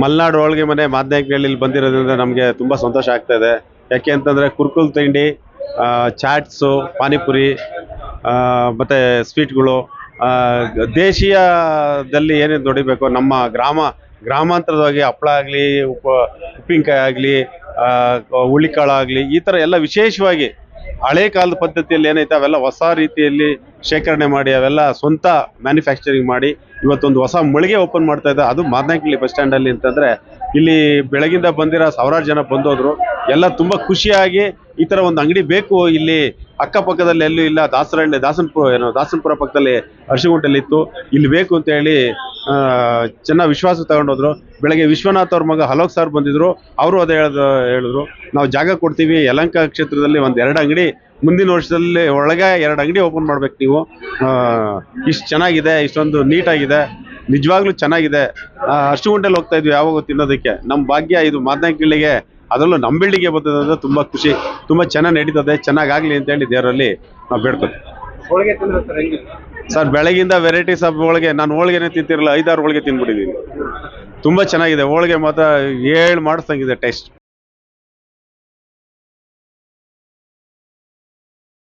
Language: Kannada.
ಮಲ್ನಾಡು ಹೋಳಿಗೆ ಮನೆ ಮಾದನಾಯಕನಹಳ್ಳಿಲಿ ಬಂದಿರೋದ್ರಿಂದ ನಮಗೆ ತುಂಬ ಸಂತೋಷ ಆಗ್ತಾ ಇದೆ. ಯಾಕೆ ಅಂತಂದರೆ ಕುರ್ಕುಲ್ ತಿಂಡಿ ಚಾಟ್ಸು, ಪಾನಿಪುರಿ ಮತ್ತು ಸ್ವೀಟ್ಗಳು ದೇಶೀಯದಲ್ಲಿ ಏನೇನು ದೊಡಿಬೇಕು, ನಮ್ಮ ಗ್ರಾಮ ಗ್ರಾಮಾಂತರದಾಗಿ ಹಪ್ಪಳ ಆಗಲಿ, ಉಪ, ಉಪ್ಪಿನಕಾಯಿ ಆಗಲಿ ಹುಳಿಕಾಳು ಆಗಲಿ, ಈ ಥರ ಎಲ್ಲ ವಿಶೇಷವಾಗಿ ಹಳೆ ಕಾಲದ ಪದ್ಧತಿಯಲ್ಲಿ ಏನೈತೆ, ಅವೆಲ್ಲ ಹೊಸ ರೀತಿಯಲ್ಲಿ ಶೇಖರಣೆ ಮಾಡಿ, ಅವೆಲ್ಲ ಸ್ವಂತ ಮ್ಯಾನುಫ್ಯಾಕ್ಚರಿಂಗ್ ಮಾಡಿ, ಇವತ್ತೊಂದು ಹೊಸ ಮಳಿಗೆ ಓಪನ್ ಮಾಡ್ತಾ ಇದ್ದ ಅದು ಮಾದನಾಯಕನಹಳ್ಳಿ ಬಸ್ ಸ್ಟ್ಯಾಂಡಲ್ಲಿ ಅಂತಂದರೆ ಇಲ್ಲಿ ಬೆಳಗಿಂದ ಬಂದಿರೋ ಸಾವಿರಾರು ಜನ ಬಂದೋದ್ರು. ಎಲ್ಲ ತುಂಬ ಖುಷಿಯಾಗಿ ಈ ಥರ ಒಂದು ಅಂಗಡಿ ಬೇಕು. ಇಲ್ಲಿ ಅಕ್ಕಪಕ್ಕದಲ್ಲಿ ಎಲ್ಲೂ ಇಲ್ಲ. ದಾಸರಹಳ್ಳಿ ದಾಸನಪುರ ಏನು, ದಾಸನಪುರ ಪಕ್ಕದಲ್ಲಿ ಅರ್ಶಿಗುಂಟಲ್ಲಿ ಇತ್ತು ಇಲ್ಲಿ ಬೇಕು ಅಂತ ಹೇಳಿ ಚೆನ್ನಾಗಿ ವಿಶ್ವಾಸ ತಗೊಂಡೋದ್ರು. ಬೆಳಗ್ಗೆ ವಿಶ್ವನಾಥ್ ಅವ್ರ ಮಗ ಅಲೋಕ್ ಸರ್ ಬಂದಿದ್ರು. ಅವರು ಅದೇ ಹೇಳ್ದ, ಹೇಳಿದ್ರು. ನಾವು ಜಾಗ ಕೊಡ್ತೀವಿ, ಯಲಂಕ ಕ್ಷೇತ್ರದಲ್ಲಿ ಒಂದು ಎರಡು ಅಂಗಡಿ, ಮುಂದಿನ ವರ್ಷದಲ್ಲಿ ಒಳಗೆ ಎರಡು ಅಂಗಡಿ ಓಪನ್ ಮಾಡ್ಬೇಕು ನೀವು. ಇಷ್ಟು ಚೆನ್ನಾಗಿದೆ, ಇಷ್ಟೊಂದು ನೀಟಾಗಿದೆ, ನಿಜವಾಗ್ಲೂ ಚೆನ್ನಾಗಿದೆ. ಅರ್ಶಿಗುಂಟಲ್ಲಿ ಹೋಗ್ತಾ ಇದ್ವಿ ಯಾವಾಗ ತಿನ್ನೋದಕ್ಕೆ. ನಮ್ಮ ಭಾಗ್ಯ ಇದು ಮಾದನಾಯಕನಹಳ್ಳಿಗೆ ಅದರಲ್ಲೂ ನಮ್ಮ ಬಿಲ್ಡಿಂಗ್ಗೆ ಬರ್ತದೆ ತುಂಬ ಖುಷಿ. ತುಂಬ ಚೆನ್ನಾಗಿ ನಡೀತದೆ ಚೆನ್ನಾಗಾಗಲಿ ಅಂತೇಳಿ ದೇವರಲ್ಲಿ ನಾವು ಬೇಡ್ಕೊತೀವಿ. ಸರ್, ಬೆಳಗಿಂದ ವೆರೈಟಿ ಆಫ್ ಹೋಳಿಗೆ ನಾನು ಹೋಳಿಗೆನೆ ತಿಂತಿರಲಿಲ್ಲ, ಐದಾರು ಹೋಳಿಗೆ ತಿಂದ್ಬಿಟ್ಟಿದ್ದೀನಿ. ತುಂಬ ಚೆನ್ನಾಗಿದೆ, ಹೋಳಿಗೆ ಮಾತ್ರ ಏಳು ಮಾಡಿಸ್ದಂಗಿದೆ ಟೇಸ್ಟ್